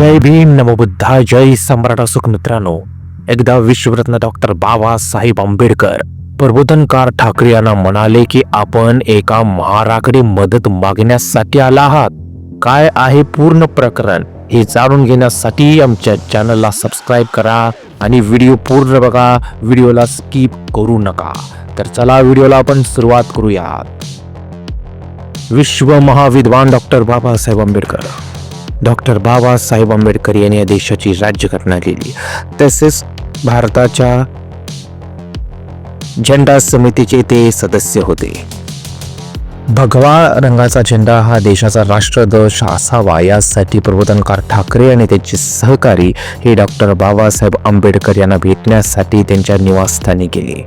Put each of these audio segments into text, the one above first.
जय भीम नमोबुद्धा जय सम्राट असुख मित्रांनो. एकदा विश्वरत्न डॉक्टर बाबासाहेब आंबेडकर प्रबोधनकार ठाकरे यांना म्हणाले की आपण एका महाराकडे मदत मागण्यासाठी आला आहात. काय आहे पूर्ण प्रकरण हे जाणून घेण्यासाठी आमच्या चॅनलला सबस्क्राईब करा आणि व्हिडिओ पूर्ण बघा. व्हिडिओला स्किप करू नका. तर चला व्हिडिओला आपण सुरुवात करूयात. विश्व महाविद्वान डॉक्टर बाबासाहेब आंबेडकर. डॉक्टर बाबासाहेब आंबेडकर यांनी या देशाची राज्यघटना लिहिली तसेच भारताच्या झेंडा समितीचे ते सदस्य होते. भगवा रंगाचा झेंडा हा देशाचा राष्ट्रध्वज असावा यासाठी प्रबोधनकार ठाकरे आणि त्यांचे सहकारी हे डॉक्टर बाबासाहेब आंबेडकर यांना भेटण्यासाठी त्यांच्या निवासस्थानी गेले.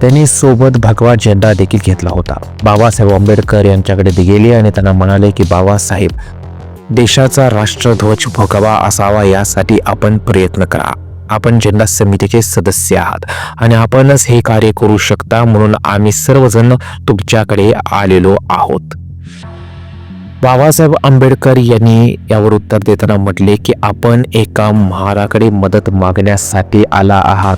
त्यांनी सोबत भगवा झेंडा देखील घेतला होता. बाबासाहेब आंबेडकर यांच्याकडे गेले आणि त्यांना म्हणाले की बाबासाहेब देशाचा राष्ट्रध्वज भगवा असावा यासाठी आपण प्रयत्न करा. आपण जिल्हा समितीचे सदस्य आहात आणि आपणच हे कार्य करू शकता म्हणून आम्ही सर्वजण तुमच्याकडे आलेलो आहोत. बाबासाहेब आंबेडकर यांनी यावर उत्तर देताना म्हटले की आपण एका महाराकडे मदत मागण्यासाठी आला आहात.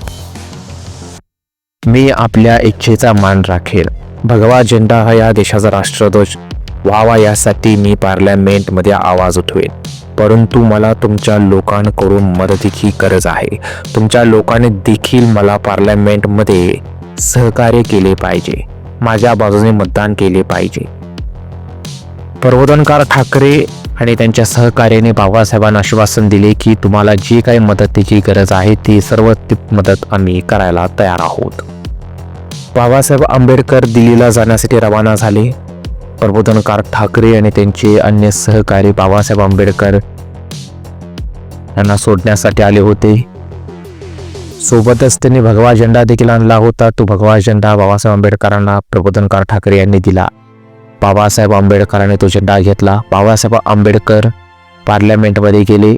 मी आपल्या इच्छेचा मान राखेल. भगवा झेंडा हा या देशाचा राष्ट्रध्वज व्हावा यासाठी मी पार्लमेंटमध्ये आवाज उठवेन. परंतु मला तुमच्या लोकांकडून मदतीची गरज आहे. तुमच्या लोकांनी देखील मला पार्लमेंटमध्ये सहकार्य केले पाहिजे. माझ्या बाजूने मतदान केले पाहिजे. प्रबोधनकार ठाकरे आणि त्यांच्या सहकार्याने बाबासाहेबांना आश्वासन दिले की तुम्हाला जी काही मदतीची गरज आहे ती सर्व मदत आम्ही करायला तयार आहोत. बाबासाहेब आंबेडकर दिल्लीला जाण्यासाठी रवाना झाले. प्रबोधनकार ठाकरे आणि त्यांचे अन्य सहकारी बाबासाहेब आंबेडकर यांना सोडण्यासाठी आले होते. सोबतच त्यांनी भगवा झेंडा देखील आणला होता. तो भगवा झेंडा बाबासाहेब आंबेडकरांना प्रबोधनकार ठाकरे यांनी दिला. बाबासाहेब आंबेडकरांनी तो झेंडा घेतला. बाबासाहेब आंबेडकर पार्लमेंटमध्ये गेले.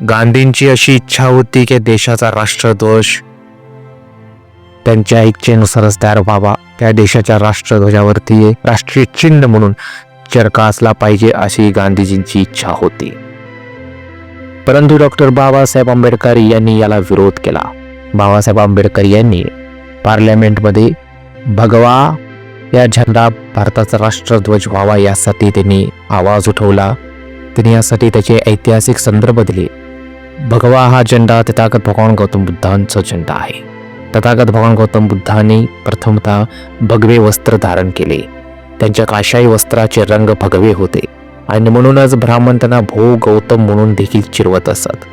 गांधींची अशी इच्छा होती की देशाचा राष्ट्रध्वज त्यांच्या इच्छेनुसारच तयार व्हावा. त्या देशाच्या राष्ट्रध्वजावरती राष्ट्रीय चिन्ह म्हणून चरका असला पाहिजे अशी गांधीजींची इच्छा होती. परंतु डॉक्टर बाबासाहेब आंबेडकर यांनी याला विरोध केला. बाबासाहेब आंबेडकर यांनी पार्लमेंटमध्ये भगवा या झेंडा भारताचा राष्ट्रध्वज व्हावा यासाठी त्यांनी आवाज उठवला. त्यांनी यासाठी त्याचे ऐतिहासिक संदर्भ दिले. भगवा हा झेंडा तथागत भगवान गौतम बुद्धांचा झेंडा आहे. तथागत भगवान गौतम बुद्धांनी प्रथमतः भगवे वस्त्र धारण केले. त्यांच्या काशाई वस्त्राचे रंग भगवे होते आणि म्हणूनच ब्राह्मण त्यांना भो गौतम म्हणून देखील चिरवत असत.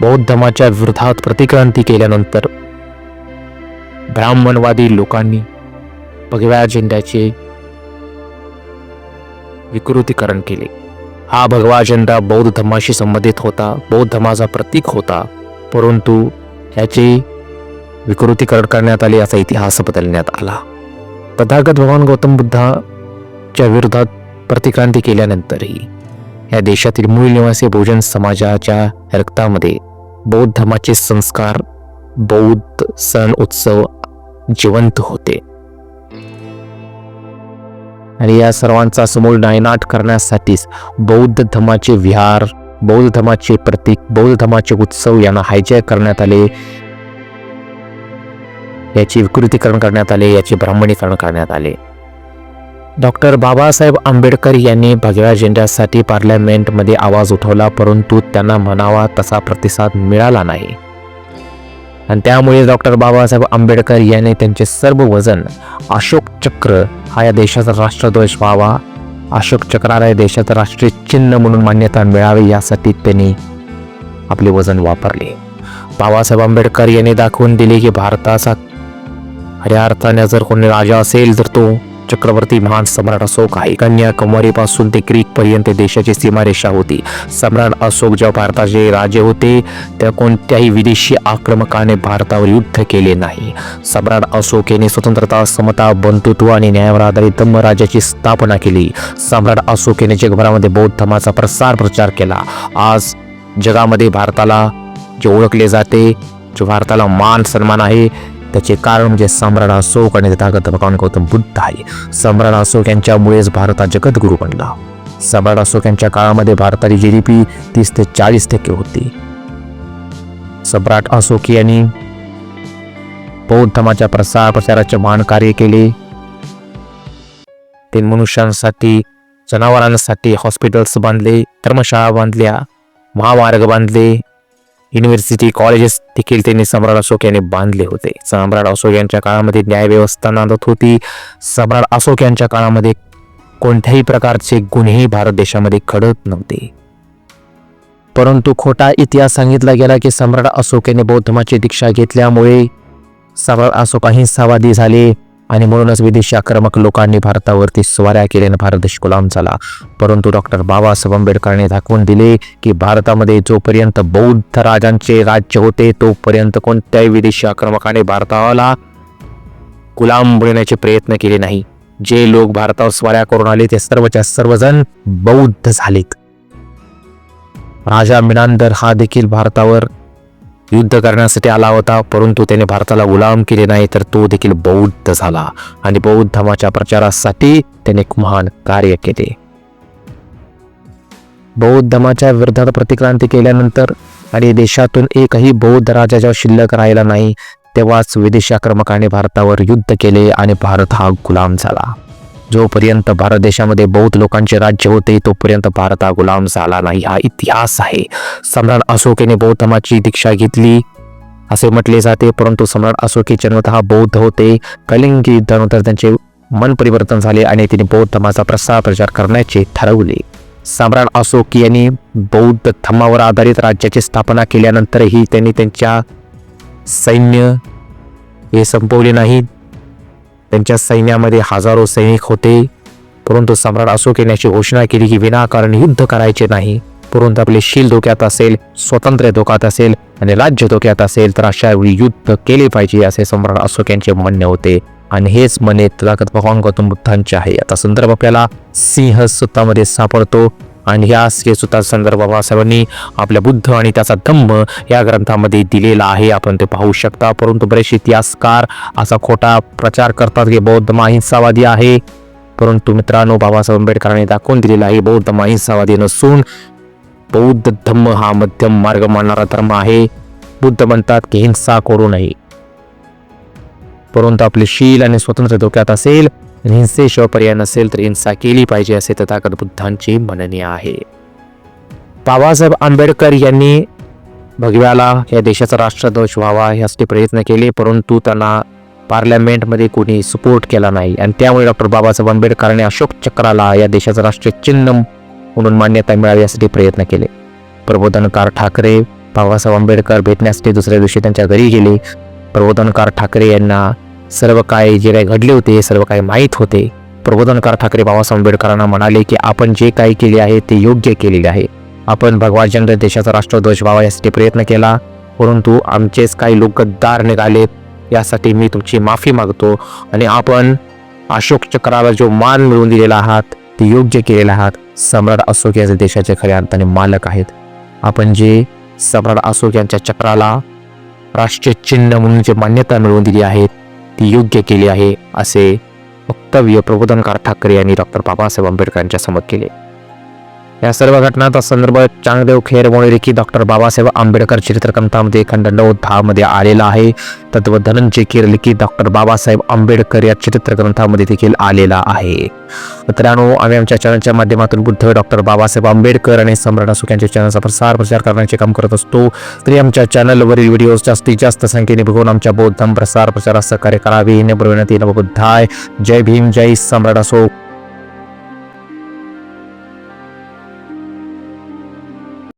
बौद्ध धर्माच्या विरोधात प्रतिक्रांती केल्यानंतर ब्राह्मणवादी लोकांनी भगव्या झेंड्याचे विकृतीकरण केले. हा भगवा झेंडा बौद्ध धर्माशी संबंधित होता बौद्ध धर्माचा प्रतीक होता परंतु याचे विकृतीकरण करण्यात आले याचा इतिहास बदलण्यात आला. तथागत भगवान गौतम बुद्धाच्या विरोधात प्रतिक्रांती केल्यानंतरही या देशातील मूळ निवासी बहुजन समाजाच्या रक्तामध्ये बौद्ध धर्माचे संस्कार बौद्ध सण उत्सव जिवंत होते. आणि या सर्वांचा समूळ नायनाट करण्यासाठीच बौद्ध धर्माचे विहार बौद्ध धर्माचे प्रतीक बौद्ध धर्माचे उत्सव यांना हायजॅक करण्यात आले. याचे विकृतीकरण करण्यात आले याचे ब्राह्मणीकरण करण्यात आले. डॉक्टर बाबासाहेब आंबेडकर यांनी भगव्या झेंड्यासाठी पार्लमेंटमध्ये आवाज उठवला परंतु त्यांना म्हणावा तसा प्रतिसाद मिळाला नाही. आणि त्यामुळे डॉक्टर बाबासाहेब आंबेडकर यांनी त्यांचे सर्व वजन अशोक चक्र हा या देशाचा राष्ट्रध्वज व्हावा अशोक चक्राला या देशाचं राष्ट्रीय चिन्ह म्हणून मान्यता मिळावी यासाठी त्यांनी आपले वजन वापरले. बाबासाहेब आंबेडकर यांनी दाखवून दिले की भारताचा खऱ्या अर्थाने जर कोणी राजा असेल तर तो चक्रवर्ती महान सम्राट अशोक आहे. कन्याकुमारीपासून ते ग्रीक पर्यंत देशाची सीमारेषा होती. सम्राट अशोक जेव्हा भारताचे राजे होते त्या कोणत्याही विदेशी आक्रमकाने भारतावर युद्ध केले नाही. सम्राट अशोक यांनी स्वतंत्रता समता बंधुत्व आणि न्यायावर आधारित धम्म राज्याची स्थापना केली. सम्राट अशोक यांनी जगभरामध्ये बौद्ध धर्माचा प्रसार प्रचार केला. आज जगामध्ये भारताला जे ओळखले जाते जो भारताला मान सन्मान आहे त्याचे कारण म्हणजे सम्राट अशोक आणि तथागत भगवान गौतम बुद्ध आहे. सम्राट अशोक यांच्यामुळेच भारत हा जगद्गुरू बनला. सम्राट अशोक यांच्या काळामध्ये भारताची जी डी पी तीस ते चाळीस टक्के होती. सम्राट अशोक यांनी बौद्ध धर्माच्या प्रसार प्रचाराचे महान कार्य केले. ते मनुष्यांसाठी जनावरांसाठी हॉस्पिटल्स बांधले धर्मशाळा बांधल्या महामार्ग बांधले युनिव्हर्सिटी कॉलेजेस देखील त्यांनी सम्राट अशोक यांनी बांधले होते. सम्राट अशोक यांच्या काळामध्ये न्यायव्यवस्था नांदत होती. सम्राट अशोक यांच्या काळामध्ये कोणत्याही प्रकारचे गुन्हेही भारत देशामध्ये घडत नव्हते. परंतु खोटा इतिहास सांगितला गेला की सम्राट अशोक यांनी बौद्ध धर्माची दीक्षा घेतल्यामुळे सम्राट अशोक अहिंसावादी झाले. आणि म्हणूनच विदेशी आक्रमक लोकांनी भारतावरती स्वाऱ्या केल्याने भारत देश गुलाम झाला. परंतु डॉक्टर बाबासाहेब आंबेडकरांनी दाखवून दिले की भारतामध्ये जोपर्यंत बौद्ध राजांचे राज्य होते तोपर्यंत कोणत्याही विदेशी आक्रमकाने भारताला गुलाम बनवण्याचे प्रयत्न केले नाही. जे लोक भारतावर स्वाऱ्या करून आले ते सर्वच्या सर्वजण बौद्ध झालेत. राजा मिनांदर हा देखील भारतावर युद्ध करण्यासाठी आला होता परंतु त्याने भारताला गुलाम केले नाही तर तो देखील बौद्ध झाला आणि बौद्ध धर्माच्या प्रचारासाठी त्याने एक महान कार्य केले. बौद्ध धर्माच्या विरोधात प्रतिक्रांती केल्यानंतर आणि देशातून एकही बौद्ध राजा जेव्हा शिल्लक राहिला नाही तेव्हाच विदेशी आक्रमकाने भारतावर युद्ध केले आणि भारत हा गुलाम झाला. जोपर्यंत भारत देशामध्ये बौद्ध लोकांचे राज्य होते तोपर्यंत भारत हा गुलाम झाला नाही. हा इतिहास आहे. सम्राट अशोकेने बौद्धमाची दीक्षा घेतली. असे म्हटले जाते परंतु सम्राट अशोक जन्मतः बौद्ध होते. कलिंगी युद्धानंतर त्यांचे मन परिवर्तन झाले आणि त्यांनी बौद्ध धर्माचा प्रसार प्रचार करण्याचे ठरवले. सम्राट अशोक यांनी बौद्ध धर्मावर आधारित राज्याची स्थापना केल्यानंतरही त्यांनी त्यांच्या सैन्य हे संपवले नाहीत. त्यांच्या सैन्यामध्ये हजारो सैनिक होते. परंतु सम्राट अशोक यांनी घोषणा केली की विनाकारण युद्ध करायचे नाही. परंतु आपले शील धोक्यात असेल स्वतंत्र धोक्यात असेल आणि राज्य धोक्यात असेल तर अशा वेळी युद्ध केले पाहिजे असे सम्राट अशोक यांचे म्हणणे होते. आणि हेच मने तथागत भगवान गौतम बुद्धांचे आहे. आता संदर्भ आपल्याला सिंह सुतामध्ये सापडतो. आणि ह्या सिंह संदर्भ बाबासाहेबांनी आपल्या बुद्ध आणि त्याचा धम्म या ग्रंथामध्ये दिलेला आहे. आपण ते पाहू शकता. परंतु बरेचसे इतिहासकार असा खोटा प्रचार करतात की बौद्ध धर्म अहिंसावादी आहे. परंतु मित्रांनो बाबासाहेब आंबेडकरांनी दाखवून दिलेला आहे बौद्ध धर्म अहिंसावादी नसून बौद्ध धम्म हा मध्यम मार्ग मानणारा धर्म आहे. बुद्ध म्हणतात की हिंसा करू नये. परंतु आपले शील आणि स्वतंत्र धोक्यात असेल हिंसेशिवाय पर्याय नसेल तर हिंसा केली पाहिजे असे तथागत बुद्धांचे म्हणणे आहे. बाबासाहेब आंबेडकर यांनी भगव्याला या देशाचा राष्ट्रध्वज व्हावा यासाठी प्रयत्न केले परंतु त्यांना पार्लमेंटमध्ये कोणी सपोर्ट केला नाही. आणि त्यामुळे डॉक्टर बाबासाहेब आंबेडकरांनी अशोक चक्राला या देशाचं राष्ट्रीय चिन्ह म्हणून मान्यता मिळावी यासाठी प्रयत्न केले. प्रबोधनकार ठाकरे बाबासाहेब आंबेडकर भेटण्यासाठी दुसऱ्या दिवशी त्यांच्या घरी गेले. प्रबोधनकार ठाकरे यांना सर्व काय जे काही घडले होते हे सर्व काही माहीत होते. प्रबोधनकार ठाकरे बाबासाहेब आंबेडकरांना म्हणाले की आपण जे काही केले आहे ते योग्य केलेले आहे. आपण भगवान चंद्र देशाचा राष्ट्रध्वज व्हावा यासाठी प्रयत्न केला परंतु आमचेच काही लोक गद्दार निघाले. यासाठी मी तुमची माफी मागतो आणि आपण अशोक चक्राला जो मान मिळवून दिलेला आहात ते योग्य केलेला आहात. सम्राट अशोक याचे देशाचे खऱ्या अर्थाने मालक आहेत. आपण जे सम्राट अशोक यांच्या चक्राला राष्ट्रीय चिन्ह म्हणून जे मान्यता मिळवून दिली आहे ती योग्य केली आहे असे वक्तव्य प्रबोधनकार ठाकरे यांनी डॉक्टर बाबासाहेब आंबेडकरांच्या समोर केले. या सर्व घटनांचा संदर्भ चांगदेव खेर की डॉक्टर बाबासाहेब आंबेडकर चित्रकंथामध्ये खंड नऊ दहामध्ये आलेला आहे. तत्व धनंजय खेर लिखित डॉक्टर बाबासाहेब आंबेडकर या चरित्रग्रंथामध्ये देखील आलेला आहे. मित्रांनो आम्ही आमच्या चॅनलच्या माध्यमातून बुद्ध डॉक्टर बाबासाहेब आंबेडकर आणि सम्राट अशोक यांच्या चॅनलचा प्रसार प्रचार करण्याचे काम करत असतो. तरी आमच्या चॅनलवरील व्हिडिओ जास्तीत जास्त संख्येने बघून आमच्या बौद्ध प्रसार प्रचारास सहकार्य करावे. विनंती नवबुद्धाय. जय भीम जय सम्राट अशोक.